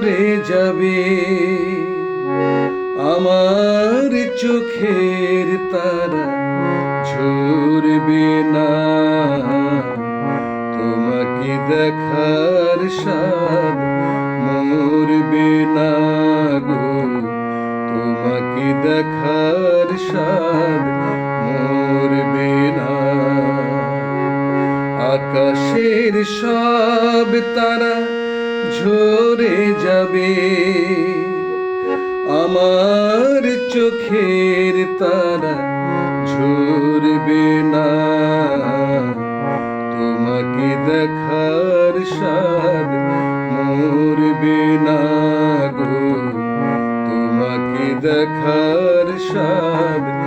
করে যাবে। আমার চোখের তারা ঝরবে না। তোমাকে দেখার সাদ মরবে না গো। তোমাকে দেখার সাদ মরবে না। আকাশের সব তারা ঝরে যাবে। আমার চোখের তারা ঝরবে না। তোমাকে দেখার স্বাদ মরবে না গো। তোমাকে দেখার স্বাদ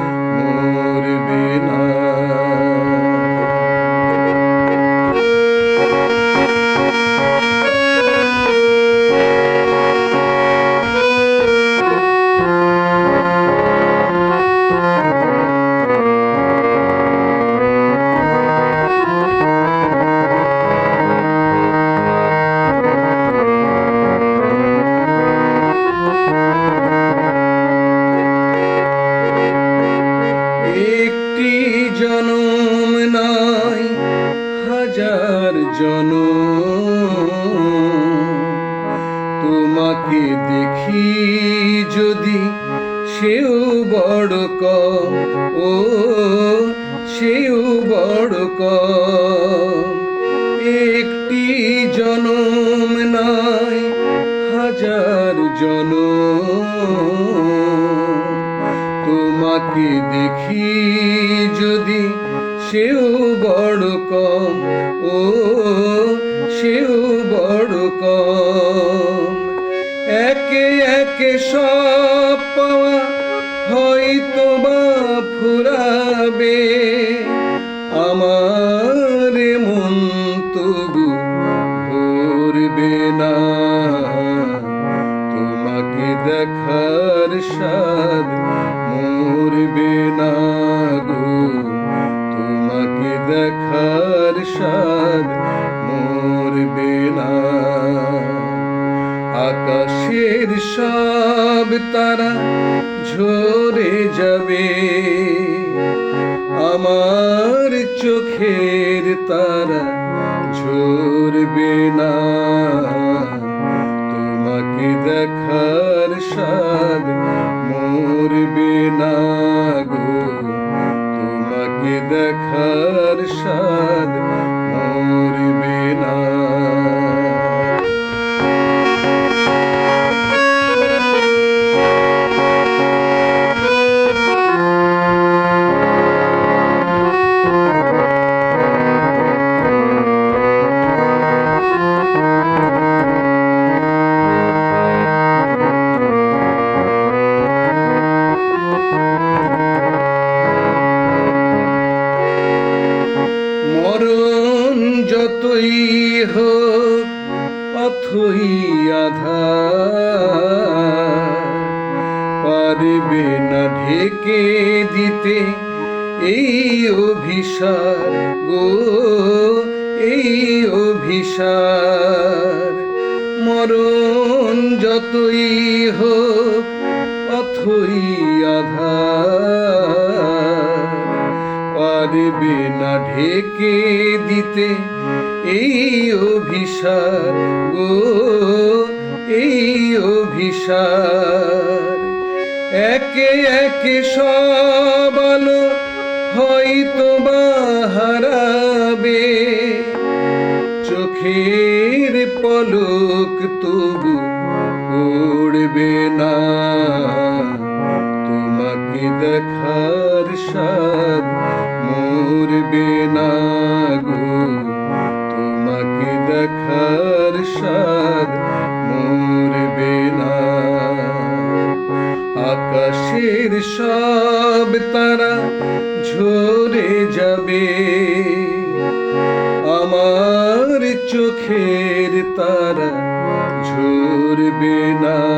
জনম নয় হাজার জনম। তোমাকে দেখি যদি সেও বড় কম ও সেও বড় কম একটি জনম নয় হাজার জনম। তোমাকে দেখি যদি সেও বড় কম ও সেও বড় কম। একে একে সব পাওয়া দেখার স্বাদ মরবে না। আকাশের সব তারা ঝরে যাবে। আমার চোখের তারা ঝরবে না। যতই হোক অথই আধার। পারবে না ঢেকে দিতে এই অভিসার গো, এই অভিসার মরণ যতই হোক অথই আধার। পারবে না ঢেকে দিতে। এই অভিসার গো, এই অভিসার একে একে সব আলো হয়তো হারাবে। চোখের পলক তবু পড়বে না। তোমাকে দেখার স্বাদ মরবে না গো। তোমাকে দেখার স্বাদ মরবে না। আকাশের সব তারা ঝরে যাবে। আমার চোখের তারা ঝরবে না।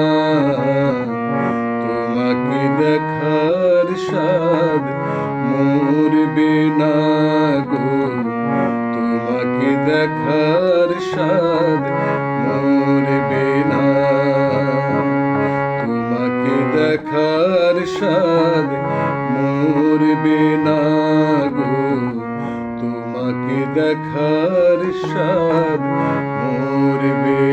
তোমাকে দেখার স্বাদ মরবে